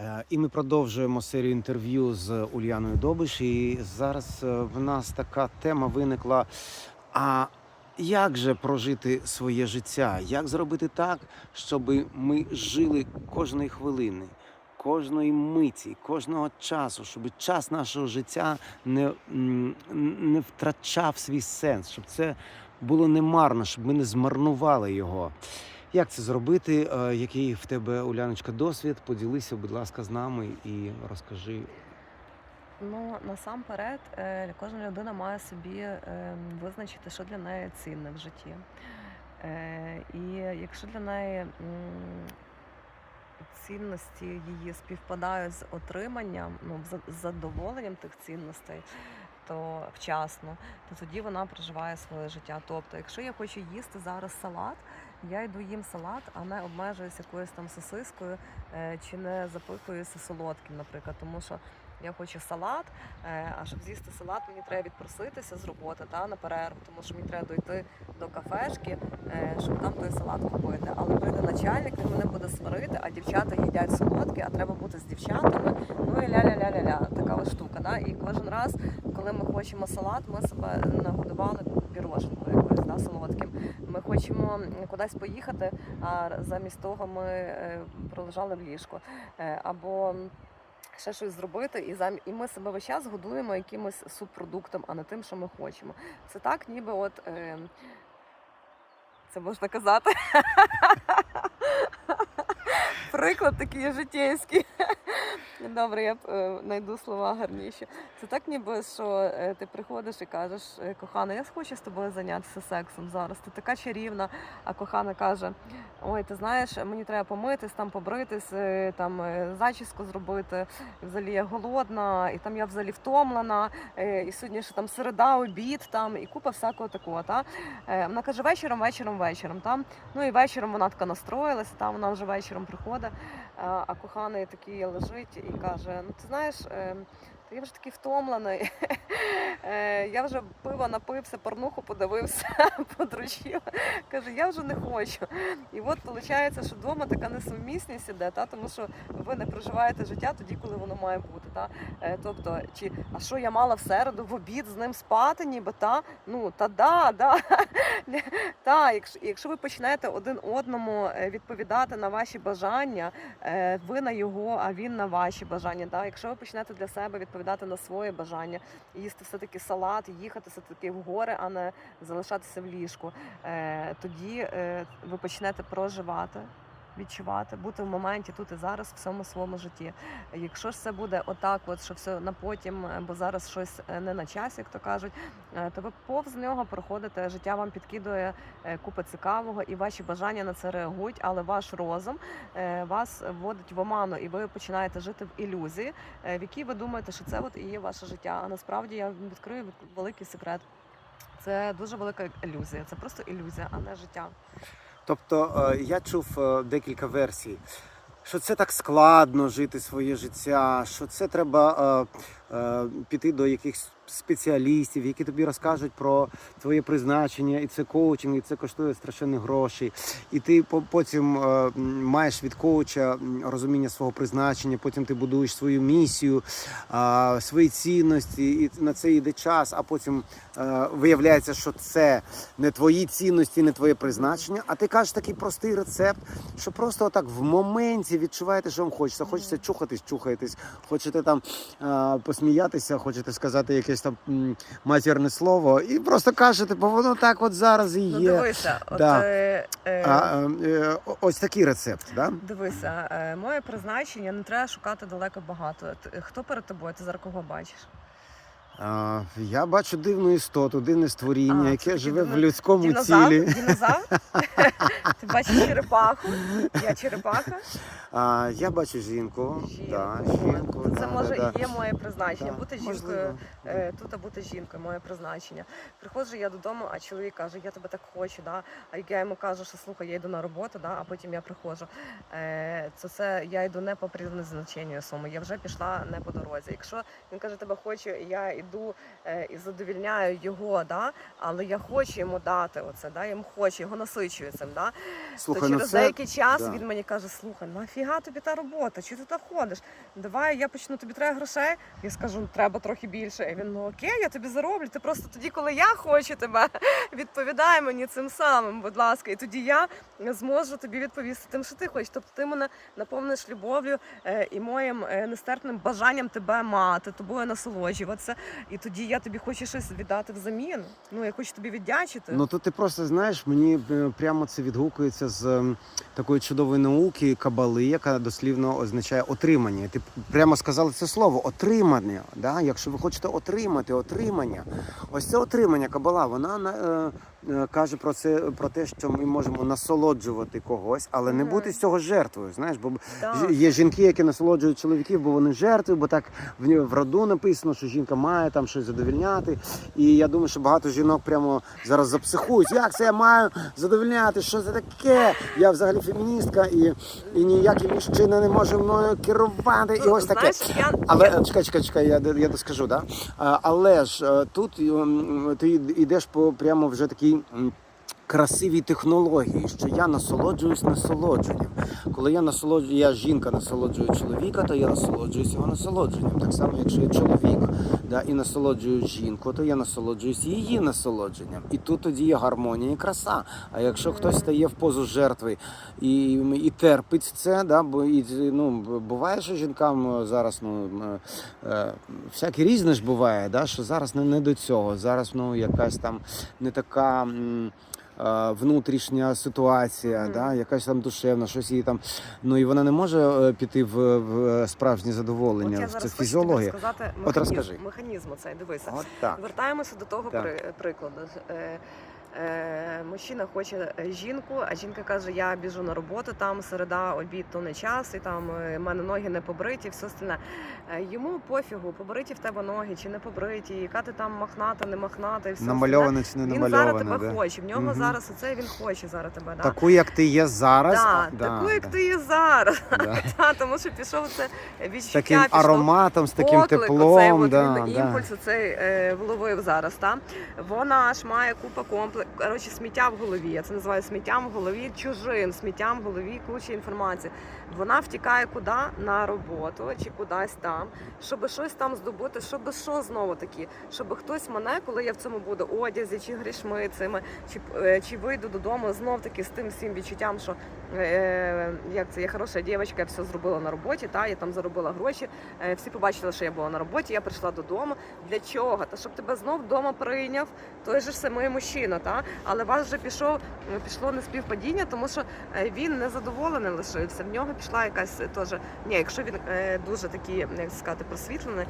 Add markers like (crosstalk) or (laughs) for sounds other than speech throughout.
Е, І ми продовжуємо серію інтерв'ю з Ульяною Добиш. І зараз е, в нас така тема виникла. А як же прожити своє життя? Як зробити так, щоб ми жили кожної хвилини, кожної миті, кожного часу, щоб час нашого життя не, не втрачав свій сенс, щоб це було не марно, щоб ми не змарнували його. Як це зробити? Е, Який в тебе, Уляночка, досвід? Поділися, будь ласка, з нами і розкажи. Ну насамперед, е, кожна людина має собі е, визначити, що для неї цінне в житті. І якщо для неї цінності її співпадають з отриманням, ну з задоволенням тих цінностей, то вчасно, то тоді вона проживає своє життя. Тобто, якщо я хочу їсти зараз салат, я йду їм салат, а не обмежуюся якоюсь там сосискою е, чи не запихуюся солодким, наприклад, тому що. Я хочу салат, е, а щоб з'їсти салат, мені треба відпроситися з роботи та на перерву, тому що мені треба дойти до кафешки, е, щоб там той салат купити. Але прийде начальник, він мене буде сварити, а дівчата їдять солодкі, а треба бути з дівчатами. Ну і ля-ля-ля-ля-ля, така ось штука. Да? І кожен раз, коли ми хочемо салат, ми себе нагодували піроженкою якоюсь да, солодким. Ми хочемо кудись поїхати, а замість того ми е, пролежали в ліжку. Е, Або ще щось зробити, і зам... і ми себе весь час годуємо якимось субпродуктом, а не тим, що ми хочемо. Це так, ніби от. Е... Це можна казати. (laughs) Приклад такий життєйський. Добре, я знайду слова гарніші. Це так, ніби що е, ти приходиш і кажеш, е, кохана, я хочу з тобою зайнятися сексом зараз. Ти така чарівна, а кохана каже: Ой, ти знаєш, мені треба помитись, там побритись, е, там е, зачіску зробити. Взагалі я голодна, і там я взагалі втомлена, е, і сьогодні ще там середа, обід, там і купа всякого такого. Та? Е, Вона каже, вечором, вечором, вечором. Там. Ну і вечором вона така настроїлася, там вона вже вечором приходить, а, коханий такий лежить і каже: Ну, ти знаєш. Та я вже такий втомлений. (laughs) Е, Я вже пива напився, порнуху подивився, (laughs) подручив. Каже, я вже не хочу. І от виходить, що вдома така несумісність іде, та? тому що ви не проживаєте життя тоді, коли воно має бути. Та? Е, Тобто, чи а що я мала в середу в обід з ним спати, ніби та? Ну та да, да. (laughs) Та, якщо, якщо ви почнете один одному е, відповідати на ваші бажання, ви на його, а він на ваші бажання. Да? Якщо ви почнете для себе відповідати на своє бажання, їсти все-таки салат, їхати все-таки в гори, а не залишатися в ліжку, е, тоді е, ви почнете проживати. Відчувати, бути в моменті тут і зараз в всьому своєму житті. Якщо ж це буде отак, от що все на потім, е, бо зараз щось е, не на часі, як то кажуть, е, то ви повз нього проходите, життя вам підкидує купа цікавого, і ваші бажання на це реагують, але ваш розум вас вводить в оману, і ви починаєте жити в ілюзії, в якій ви думаєте, що це от і є ваше життя. А насправді я відкрию великий секрет. Це дуже велика ілюзія. Це просто ілюзія, а не життя. Тобто е, я чув е, декілька версій, що це так складно жити своє життя, що це треба е, піти до якихось спеціалістів, які тобі розкажуть про твоє призначення, і це коучинг, і це коштує страшенні гроші. І ти потім е, маєш від коуча розуміння свого призначення, потім ти будуєш свою місію, е, свої цінності, і на це йде час, а потім е, виявляється, що це не твої цінності, не твоє призначення. А ти кажеш такий простий рецепт, що просто отак в моменті відчуваєте, що вам хочеться. Хочеться чухатись, чухаєтесь, хочете там е, посміятися, хочете сказати якесь там м, матірне слово, і просто кажете, бо воно так от зараз і Ну дивися, от Да. е, е, А, е, е, ось такий рецепт, да? дивися, е, моє призначення не треба шукати далеко багато. Т- Хто перед тобою? Ти зараз кого бачиш? А, я бачу дивну істоту, дивне створіння, А, яке таке живе в людському Дінозавр? тілі. Дінозавр? (laughs) Ти бачиш черепаху? Я черепаха? А, я бачу жінку. Жінку. Да, жінку це да, може да, і є моє призначення. да. Бути Можливо. жінкою е, тут, а бути жінкою, моє призначення. Приходжу я додому, а чоловік каже, я тебе так хочу, да? а як я йому кажу, що слухай, я йду на роботу, да? а потім я приходжу. Е, це, це я йду не по призначенню своєму, я вже пішла не по дорозі. Якщо він каже, тебе хочу, і я йду іду е, і задовільняю його, да, але я хочу йому дати оце, да, я йому хочу, його насичую цим. Да, Слухай, то ну через це деякий час да. він мені каже: слухай, нафіга тобі та робота? Чи ти так ходиш? Давай я почну, тобі треба грошей. Я скажу, «Ну, треба трохи більше. І він ну окей, я тобі зароблю. Ти просто тоді, коли я хочу тебе, (laughs) відповідай мені цим самим, будь ласка. І тоді я зможу тобі відповісти тим, що ти хочеш. Тобто ти мене наповниш любов'ю е, і моїм е, нестерпним бажанням тебе мати, тобою насолоджуватися. І тоді я тобі хочу щось віддати взамін. Ну я хочу тобі віддячити. Ну тут ти просто знаєш, мені е, прямо це відгукується з ем, такої чудової науки кабали, яка дослівно означає отримання. Ти прямо сказала це слово отримання. Да? Якщо ви хочете отримати отримання, ось це отримання кабала. Вона каже про це про те, що ми можемо насолоджувати когось, але не бути з цього жертвою. Знаєш, бо. Ж- Є жінки, які насолоджують чоловіків, бо вони жертви, бо так в в роду написано, що жінка має там щось задовільняти. І я думаю, що багато жінок прямо зараз запсихують. Як це я маю задовільняти? Що це таке? Я взагалі феміністка, і, і ніякий мужчина не може мною керувати. І ось таке. знаєш, я, Але е, чекай, чекай, чекай, я, я доскажу, да? Але ж е, тут ти йдеш по прямо вже такій. м, Красивій технології, що я насолоджуюсь насолодженням. Коли я насолоджую, я жінка насолоджую чоловіка, то я насолоджуюсь його насолодженням. Так само, якщо я чоловік да, і насолоджую жінку, то я насолоджуюсь її насолодженням. І тут тоді є гармонія і краса. А якщо хтось стає в позу жертви і, і терпить це, да, бо і, ну, буває, що жінкам зараз ну, е, всяке різне ж буває, да, що зараз не, не до цього. Зараз ну, якась там не така. Е, Внутрішня ситуація, Мгм. да, якась там душевна, щось її там. Ну і вона не може е, піти в, в справжнє От задоволення. зараз Це фізіологія. хочу тобі фізіологія. розказати От механізм, розкажи. механізм оцей, дивися. От так. Вертаємося до того Так. при, прикладу. Е, мужчина хоче е, жінку, а жінка каже: Я біжу на роботу, там середа, обід, то не час, і там е, в мене ноги не побриті, все остальне. Йому пофігу, побриті в тебе ноги чи не побриті, яка ти там махната, не махната, і все. Намальоване чи не Він зараз тебе Да? хоче. В нього Мгм. зараз оце він хоче зараз тебе. Да? Таку, як ти є зараз. Да, а, таку, як ти є зараз. (laughs) Да. (laughs) Та, тому що пішов це відчуття, таким пішло ароматом, з таким поклик, теплом. оцей от він да. імпульс оцей е, вловив зараз. Та? Вона ж має купа комплекс, коротше, сміття в голові. Я це називаю сміттям в голові чужим, сміттям в голові куча інформації. Вона втікає куди? На роботу чи кудись там, щоб щось там здобути, щоб що знову таки, щоб хтось мене, коли я в цьому буду одязі, чи грішми цими, чи, е, чи вийду додому знов таки з тим всім відчуттям, що е, як це я хороша дівчинка, я все зробила на роботі, та я там заробила гроші. Е, всі побачили, що я була на роботі. Я прийшла додому. Для чого? Та щоб тебе знов вдома прийняв той же самий мужчина, та але вас вже пішов е, пішло не співпадіння, тому що е, він незадоволений лишився. В нього пішла якась теж. Ні, якщо він е, дуже такий, як сказати, просвітлений,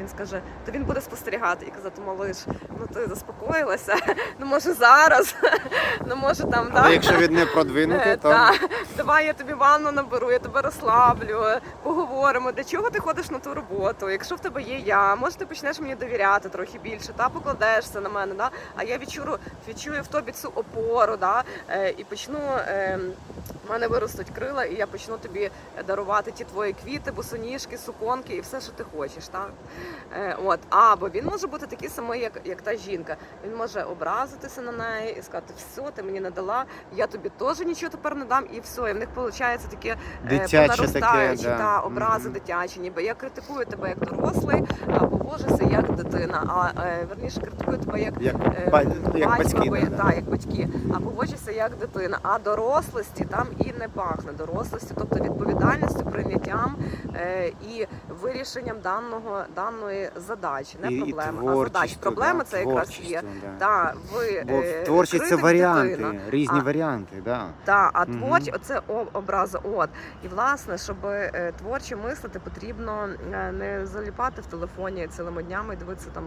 він скаже, то він буде спостерігати і казати, малиш, ну ти заспокоїлася. (laughs) Ну може зараз, (laughs) ну може там Але да? якщо він не продвинутий, Е, то та, давай я тобі ванну наберу, я тебе розслаблю, поговоримо. Для чого ти ходиш на ту роботу? Якщо в тебе є я, може ти почнеш мені довіряти трохи більше, та покладешся на мене, да? а я відчую, відчую в тобі цю опору, да? е, і почну. Е, в мене виростуть крила, і я почну тобі дарувати ті твої квіти, босоніжки, суконки і все, що ти хочеш. Так? Е, от. Або він може бути такий самий, як, як та жінка. Він може образитися на неї і сказати, все, ти мені не дала, я тобі теж нічого тепер не дам, і все. І в них виходить таке Дитяче понаростаючі, да. та, образи Мгм. дитячі, ніби я критикую тебе як дорослий, а поводжуся як дитина. А е, верніше критикую тебе як як, е, як батько, батьки. або да. та, як батьки, а поводжуся як дитина. А дорослості там і не пахне дорослості, тобто відповідальністю, прийняттям е, і вирішенням даного даної задачі, не проблеми, а творчістю, задач. Проблеми да, це якраз є. да. Та, ви, Бо е, творчість це варіанти, дитина. різні А- варіанти, да. та, а Мгм. творчі, оце о- образи. От. І власне, щоб е, творче мислити, потрібно не заліпати в телефоні цілими днями і дивитися там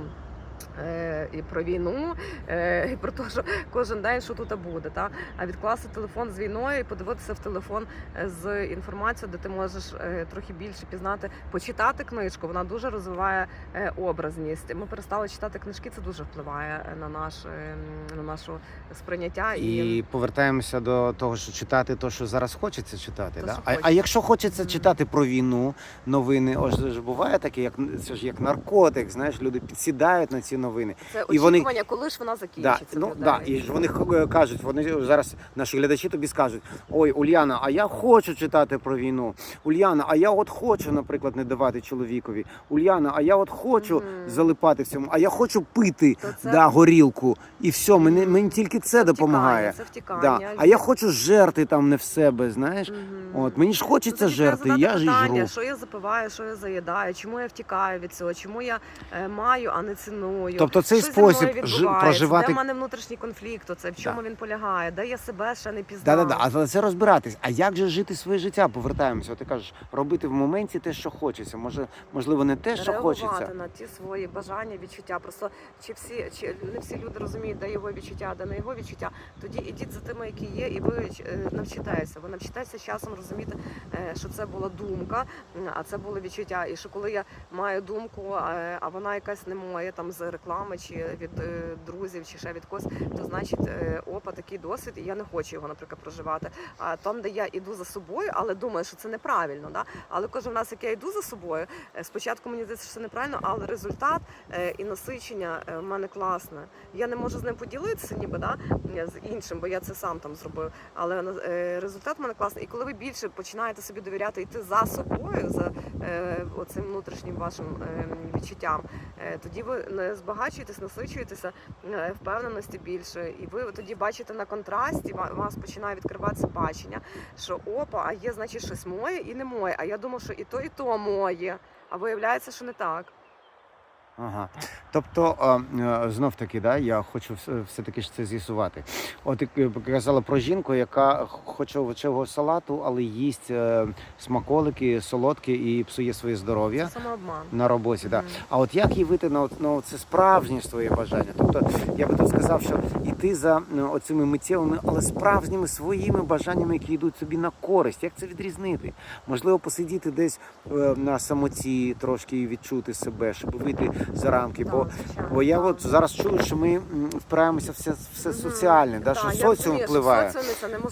І про війну, е, і про те, що кожен день що тут буде, та а відкласти телефон з війною і подивитися в телефон е, з інформацією, де ти можеш е, трохи більше пізнати, почитати книжку. Вона дуже розвиває е, образність. Ми перестали читати книжки, це дуже впливає на наш е, на наше сприйняття І повертаємося до того, що читати то, що зараз хочеться читати. То, да? А, а якщо хочеться читати про війну, новини, ось ж буває таке, як це ж як наркотик. Знаєш, люди підсідають на ці новини. це і вони- коли ж вона Да, закінчиться. ну да, і ж вони х- кажуть, вони зараз наші глядачі тобі скажуть: ой, Ульяна, а я хочу читати про війну. Ульяна, а я от хочу, наприклад, не давати чоловікові. Ульяна, а я от хочу Мгм. залипати в цьому, а я хочу пити це- да, горілку. І все, мені, мені тільки це, Це допомагає. втікання, Це втікання. Да. А я хочу жерти там не в себе, знаєш. Мгм. От мені ж хочеться Тут жерти, я ж питання, жру. що я запиваю, що я заїдаю, чому я втікаю від цього, чому я е, маю, а не ціную. Тобто цей що зі мною спосіб жи- відбувається, проживати Де в мене внутрішній конфлікт, оце, в чому він полягає, де я себе ще не пізнав. Да, да, да. Але це розбиратись. А як же жити своє життя? Повертаємося. От Ти кажеш, робити в моменті те, що хочеться. Може, можливо, не те, що реагувати хочеться. на ті свої бажання, відчуття. Просто чи всі чи не всі люди розуміють, де його відчуття, де не його відчуття. Тоді ідіть за тими, які є, і ви е, навчитеся. Ви навчитеся з часом розуміти, е, що це була думка, а це було відчуття. І що коли я маю думку, е, а вона якась не моя там реклами чи від е, друзів, чи ще від когось, то значить е, опа, такий досвід, і я не хочу його, наприклад, проживати. А там, де я іду за собою, але думаю, що це неправильно. Да? Але кожен раз, як я йду за собою, е, спочатку мені здається, що це неправильно, але результат і насичення в мене класне. Я не можу з ним поділитися, ніби да, з іншим, бо я це сам там зробив. Але результат в мене класний. І коли ви більше починаєте собі довіряти йти за собою, за оцим внутрішнім вашим е, відчуттям, тоді ви не збагачуєтесь, насичуєтеся е, впевненості більше, і ви тоді бачите на контрасті, у вас починає відкриватися бачення, що опа, а є значить щось моє і не моє. А я думав, що і то, і то моє. А виявляється, що не так. Ага. Тобто, знов таки, да, я хочу все- все-таки ж це з'ясувати. От е, казала про жінку, яка хоче овочевого салату, але їсть е, смаколики, солодкі і псує своє здоров'я самообман. на роботі. Да. А от як їй вийти на, на це справжнє своє бажання? Тобто, я би тут сказав, що йти за ну, оцими миттєвими, але справжніми своїми бажаннями, які йдуть собі на користь. Як це відрізнити? Можливо, посидіти десь е, на самоті, трошки відчути себе, щоб вийти за рамки. Бо, бо я от зараз чую, що ми впираємося все, все соціальне, да, що соціум впливає.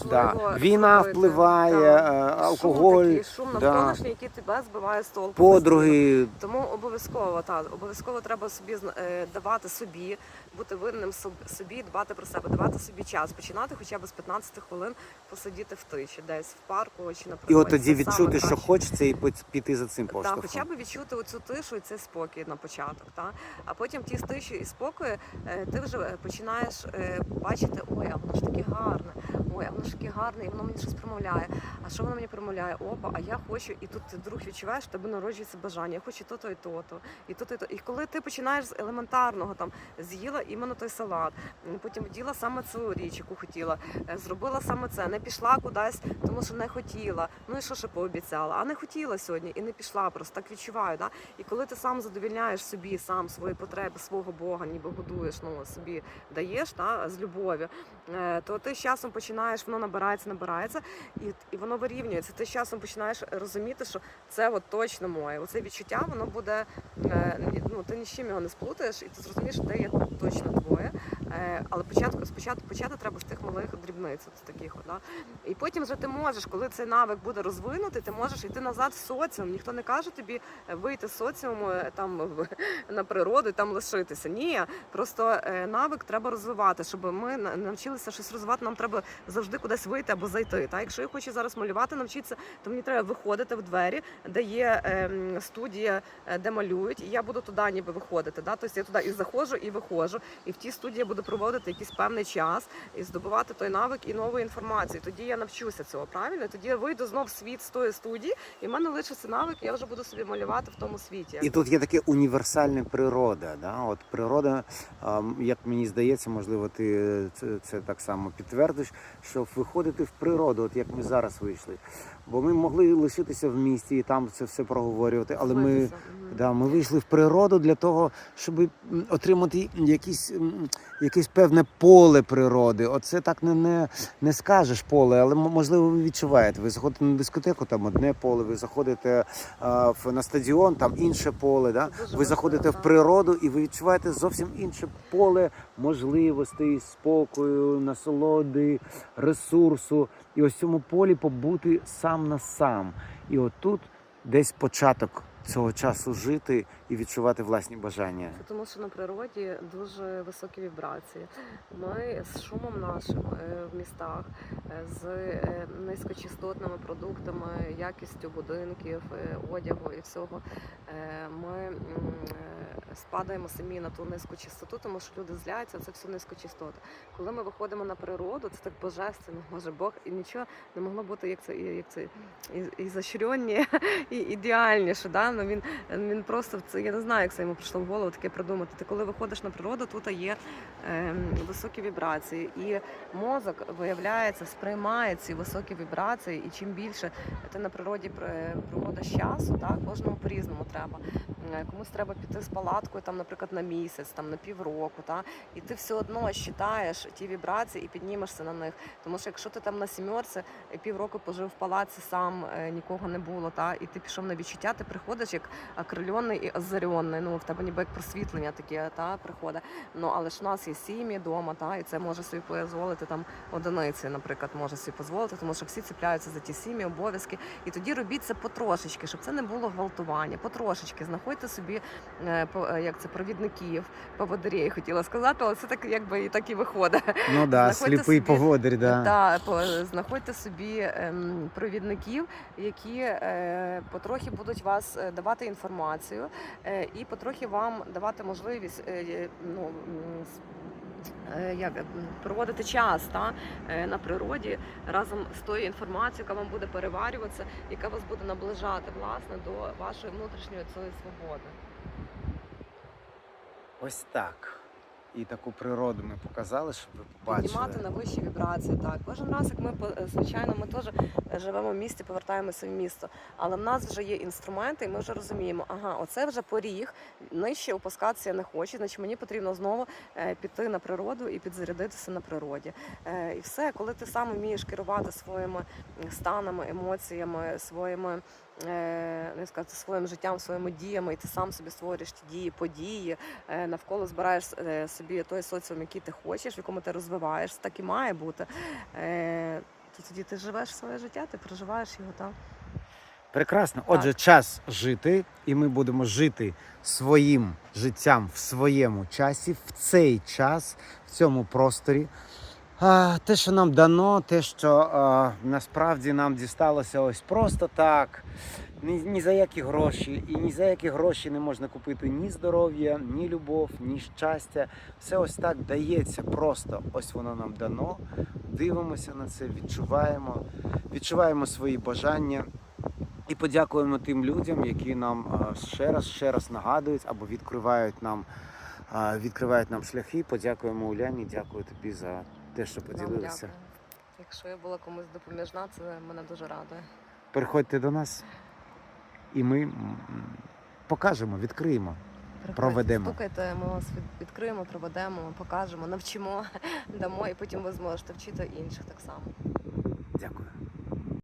Да. Війна впливає, е, Шум алкоголь, шум да. навколишній, який тебе збиває з толку. подруги. Тому обов'язково так, обов'язково треба собі е, давати собі, бути винним соб- собі, дбати про себе, давати собі час, починати хоча б з 15 хвилин посидіти в тиші, десь в парку чи на І от тоді Це відчути, що хочеться, і піти за цим Так, хоча б відчути оцю тишу і цей спокій на початок. Та? А потім в тій тиші і спокої е, ти вже починаєш е, бачити, ой, а воно ж таке гарне, ой, а воно ж таке гарне, і воно мені щось промовляє. А що воно мені промовляє? Опа, а я хочу, і тут ти вдруг відчуваєш, тебе народжується бажання. Я хочу то-то і то-то, і то-то, і то. І коли ти починаєш з елементарного, там з'їла іменно той салат, потім вділа саме цю річ, яку хотіла, е, зробила саме це, не пішла кудись, тому що не хотіла. Ну і що ще пообіцяла? А не хотіла сьогодні і не пішла, просто так відчуваю. Да? І коли ти сам задовільняєш собі сам свої потреби, свого Бога, ніби годуєш, ну собі даєш та, з любов'ю, е, то ти з часом починаєш, воно набирається, набирається, і, і воно вирівнюється. Ти з часом починаєш розуміти, що це от точно моє. Оце відчуття, воно буде е, ну ти ні з чим його не сплутаєш, і ти зрозумієш, це є точно твоє. Е, але початку спочатку почати треба з тих малих дрібниць, з таких. Да? І потім вже ти можеш, коли цей навик буде розвинутий, ти можеш йти назад в соціум. Ніхто не каже тобі е, вийти з соціуму е, там (laughs) на природу і там лишитися. Ні, просто е, навик треба розвивати, щоб ми на- навчилися щось розвивати. Нам треба завжди кудись вийти або зайти. Та якщо я хочу зараз малювати, навчитися, то мені треба виходити в двері, де є ем, студія, е, де малюють, і я буду туди ніби виходити. Да? Тобто я туди і заходжу, і виходжу, і в тій студії я буду проводити якийсь певний час і здобувати той навик і нову інформацію. Тоді я навчуся цього правильно. Тоді я вийду знов в світ з тої студії, і в мене лишиться навик, і я вже буду собі малювати в тому світі. І тут є таке універсальне природа. Да? От природа, як мені здається, можливо, ти е, це, це так само підтвердиш, що виходити в природу, от як ми зараз вийшли. Бо ми могли лишитися в місті і там це все проговорювати, але ми. Да, ми вийшли в природу для того, щоб отримати якісь, якесь певне поле природи. Оце так не, не, не скажеш поле, але можливо ви відчуваєте. Ви заходите на дискотеку, там одне поле, ви заходите а, в, на стадіон, там інше поле. Да? Ви заходите в природу і ви відчуваєте зовсім інше поле можливостей, спокою, насолоди, ресурсу. І ось цьому полі побути сам на сам. І отут десь початок цього часу жити і відчувати власні бажання. Це тому, що на природі дуже високі вібрації. Ми з шумом нашим е, в містах, е, з е, низькочастотними продуктами, якістю будинків, одягу і всього. Ми спадаємо самі на ту низьку частоту, тому що люди зляться, це все низькочастота. Коли ми виходимо на природу, це так божественно, може Бог, і нічого не могло бути як це, як це і, і і (laughs) ідеальніше. Да? Ну, він, він просто це я не знаю, як це йому прийшло в голову таке придумати. Ти коли виходиш на природу, тут є е, високі вібрації, і мозок виявляється, сприймає ці високі вібрації, і чим більше ти на природі пр- проводиш часу, так кожному по-різному треба. Е, Комусь треба піти з палаткою, там, наприклад, на місяць, там на півроку, та і ти все одно считаєш ті вібрації і піднімешся на них. Тому що якщо ти там на сімерці е, півроку пожив в палаці, сам е, нікого не було, та і ти пішов на відчуття, ти приходиш як окрильонний і озаренний. Ну в тебе ніби як просвітлення таке та приходить. Ну але ж у нас є сім'ї вдома, та і це може собі дозволити там одиниці, наприклад, може собі дозволити, тому що всі ціпляються за ті сім'ї, обов'язки. І тоді робіть це потрошечки, щоб це не було гвалтування. Потрошечки знаходьте собі е, е, як це провідників, поводирей, хотіла сказати, але це так якби і так і виходить. Ну да, Знаходьте сліпий собі- поводир, да. По- знаходьте собі ем, провідників, які е, потрохи будуть вас давати інформацію і потрохи вам давати можливість ну, як е, проводити час та, е, на природі разом з тою інформацією, яка вам буде переварюватися, яка вас буде наближати власне до вашої внутрішньої цієї свободи. Ось так. І таку природу ми показали, щоб ви побачили. піднімати на вищі вібрації. Так, кожен раз, як ми по- звичайно, ми теж е, живемо в місті, повертаємося в місто. Але в нас вже є інструменти, і ми вже розуміємо, ага, оце вже поріг, нижче опускатися я не хочу, значить мені потрібно знову е, піти на природу і підзарядитися на природі. Е, І все, коли ти сам вмієш керувати своїми станами, емоціями, своїми. Не сказати своїм життям, своїми діями, і ти сам собі створюєш ті дії, події, е, навколо збираєш е, собі той соціум, який ти хочеш, в якому ти розвиваєшся, так і має бути. Е, То тоді ти живеш своє життя, ти проживаєш його там. Прекрасно. Отже, час жити, і ми будемо жити своїм життям в своєму часі, в цей час, в цьому просторі. Те, що нам дано, те, що а, насправді нам дісталося ось просто так. Ні, ні за які гроші, і ні за які гроші не можна купити ні здоров'я, ні любов, ні щастя. Все ось так дається просто. Ось воно нам дано. Дивимося на це, відчуваємо, відчуваємо свої бажання. І подякуємо тим людям, які нам ще раз, ще раз нагадують або відкривають нам, відкривають нам шляхи. Подякуємо Уляні, дякую тобі за те, що поділилися. дякую. Якщо я була комусь допоміжна, це мене дуже радує. Приходьте до нас, і ми покажемо, відкриємо. Приходьте, Проведемо. Стукайте, ми вас відкриємо, проведемо, покажемо, навчимо, (laughs) дамо, і потім ви зможете вчити інших так само. Дякую.